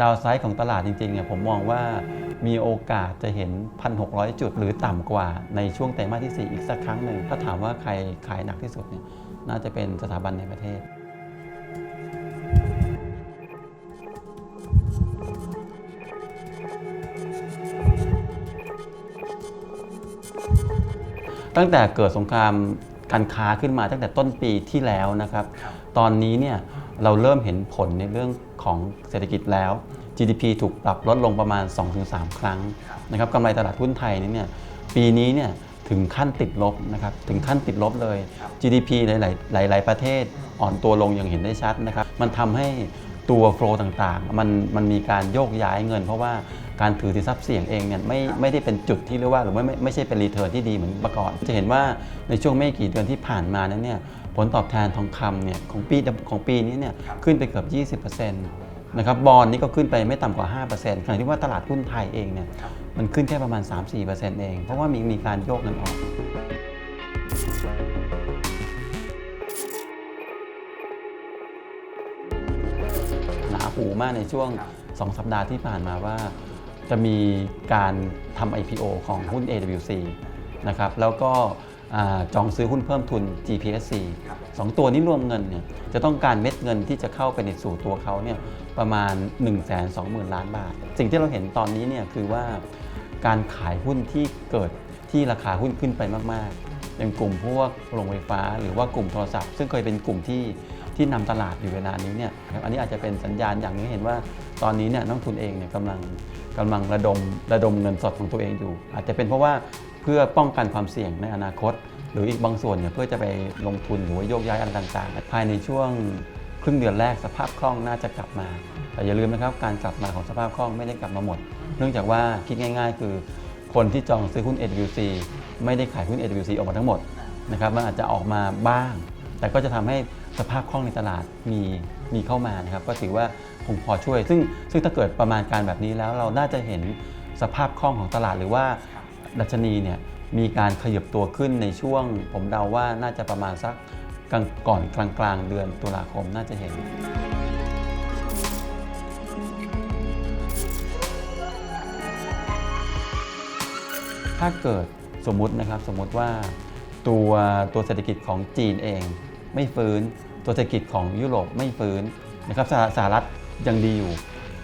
ดาวไซด์ของตลาดจริงๆเนี่ยผมมองว่ามีโอกาสจะเห็น 1,600 จุด หรือต่ำกว่าในช่วงไตรมาสที่ 4 อีกสักครั้งหนึ่ง ถ้าถามว่าใครขายหนักที่สุดเนี่ยน่าจะเป็นสถาบันในประเทศ ตั้งแต่เกิดสงครามการค้าขึ้นมาตั้งแต่ต้นปีที่แล้วนะครับ ตอนนี้เนี่ย เราเริ่มเห็นผลในเรื่องของเศรษฐกิจแล้ว GDP ถูกปรับลดลงประมาณ 2-3 ครั้งนะครับกำไรตลาดหุ้นไทยนี่เนี่ยปีนี้เนี่ยถึงขั้นติดลบนะครับถึงขั้นติดลบเลย GDP หลาย ๆ หลาย ๆ ประเทศอ่อนตัวลงอย่างเห็นได้ชัดนะครับ มันทำให้ ตัวโฟลต่างๆ มันมันมีการโยกย้ายเงิน เพราะว่าการถือสินทรัพย์เสี่ยงเองเนี่ยไม่ไม่ได้เป็นจุดที่เรียกว่าหรือไม่ไม่ไม่ใช่เป็นรีเทิร์นที่ดีเหมือนเมื่อก่อน จะเห็นว่าในช่วงไม่กี่เดือนที่ผ่านมานั้นเนี่ยผลตอบแทนทองคำเนี่ยของปีของปีนี้เนี่ยขึ้นไปเกือบ 20%นะครับบอลนี่ก็ขึ้นไปไม่ต่ำกว่า 5%ขณะที่ว่าตลาดหุ้นไทยเองเนี่ยมันขึ้นแค่ประมาณ 3-4%เอง เพราะว่ามีมีการโยกเงินออก หนาหูมากในช่วง 2 สัปดาห์ที่ผ่านมาว่า จะมีการทำ IPO ของหุ้น AWC นะครับแล้วก็อ่าจองซื้อหุ้นเพิ่มทุน GPSC สองตัวนี้รวมเงินเนี่ยจะต้องการเม็ดเงินที่จะเข้าไปในสู่ตัวเขาเนี่ยประมาณ 1 2 0 0 0 0 ล้านบาท สิ่งที่เราเห็นตอนนี้เนี่ยคือว่าการขายหุ้นที่เกิดที่ราคาหุ้นขึ้นไปมากๆอย่างกลุ่มพวกโรงไฟฟ้า หรือว่ากลุ่มโทรศัพท์ ซึ่งเคยเป็นกลุ่มที่ ที่นำตลาดอยู่เวลานี้เนี่ยอันนี้อาจจะเป็นสัญญาณอย่างนึงเห็นว่าตอนนี้เนี่ยนักทุนเองเนี่ยกำลังกำลังระดมระดมเงินสดของตัวเองอยู่ อาจจะเป็นเพราะว่าเพื่อป้องกันความเสี่ยงในอนาคต หรืออีกบางส่วนเนี่ยเพื่อจะไปลงทุนหรือว่าโยกย้ายอะไรต่างๆ ภายในช่วงครึ่งเดือนแรกสภาพคล่องน่าจะกลับมา แต่อย่าลืมนะครับการกลับมาของสภาพคล่องไม่ได้กลับมาหมด เนื่องจากว่าคิดง่าย ๆ คือคนที่จองซื้อหุ้น AWC ไม่ได้ขายหุ้น AWC ออกมาทั้งหมดนะครับมันอาจจะออกมาบ้าง แต่ก็จะทำให้สภาพคล่องในตลาดมีมีเข้ามานะครับ ก็ถือว่าคงพอช่วย ซึ่งซึ่งถ้าเกิดประมาณการแบบนี้แล้วเราน่าจะเห็นสภาพคล่องของตลาดหรือว่าดัชนีเนี่ยมีการขยับตัวขึ้นในช่วง ผมเดาว่าน่าจะประมาณสักก,ก่อนกลางกลางเดือนตุลาคมน่าจะเห็นถ้าเกิดสมมุตินะครับสมมุติว่าตัวตัวเศรษฐกิจของจีนเอง ไม่ฟื้น ตัวเศรษฐกิจของยุโรปไม่ฟื้นนะครับสหสหรัฐยังดีอยู่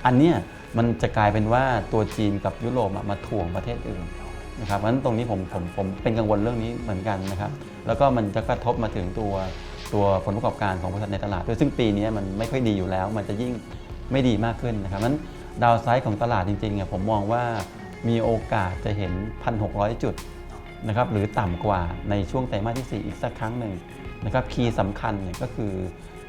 อันเนี้ยมันจะกลายเป็นว่าตัวจีนกับยุโรปมาถ่วงประเทศอื่นนะครับเพราะฉะนั้นตรงนี้ผมผมผมเป็นกังวลเรื่องนี้เหมือนกันนะครับ แล้วก็มันจะกระทบมาถึงตัวตัวผลประกอบการของบริษัทในตลาดด้วยซึ่งปีนี้มันไม่ค่อยดีอยู่แล้ว มันจะยิ่งไม่ดีมากขึ้นนะครับเพราะฉะนั้นดาวไซด์ของตลาดจริงๆเนี่ยผมมองว่ามีโอกาสจะเห็น 1,600 จุดนะครับหรือต่ำกว่าในช่วงไตรมาสที่ 4 อีกสักครั้งหนึ่ง นะครับคีย์สำคัญเนี่ยก็คือ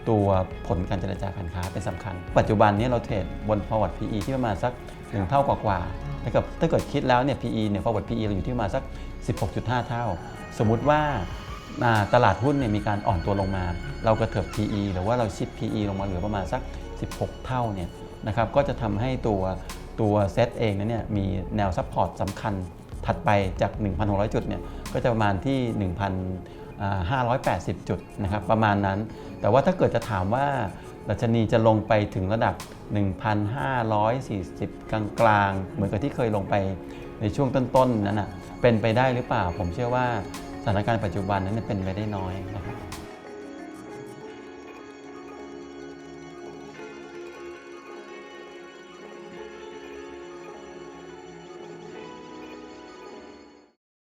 ตัวผลการเจรจาการค้าเป็นสำคัญ ปัจจุบันนี้เราเทรดบน forward PE ที่ประมาณสัก1เท่ากว่าๆถ้าเกิดถ้าเกิดคิดแล้วเนี่ย PE เนี่ย forward PE เราอยู่ที่ประมาณสัก 16.5 เท่า สมมุติว่าตลาดหุ้นเนี่ยมีการอ่อนตัวลงมา เรากระเถิบ PE หรือว่าเราชิป PE ลงมาเหลือประมาณสัก 16 เท่าเนี่ยนะครับก็จะทำให้ตัวตัวเซตเองนั้นเนี่ยมีแนวซัพพอร์ตสำคัญถัดไปจาก 1,600 จุดเนี่ยก็จะประมาณที่ 580 จุดนะครับประมาณนั้น แต่ว่าถ้าเกิดจะถามว่าดัชนีจะลงไปถึงระดับ 1,540กลางกลางๆ เหมือนกับที่เคยลงไปในช่วงต้นๆนั้นนะเป็นไปได้หรือเปล่า ผมเชื่อว่าสถานการณ์ปัจจุบันนั้นเป็นไปได้น้อยนะครับ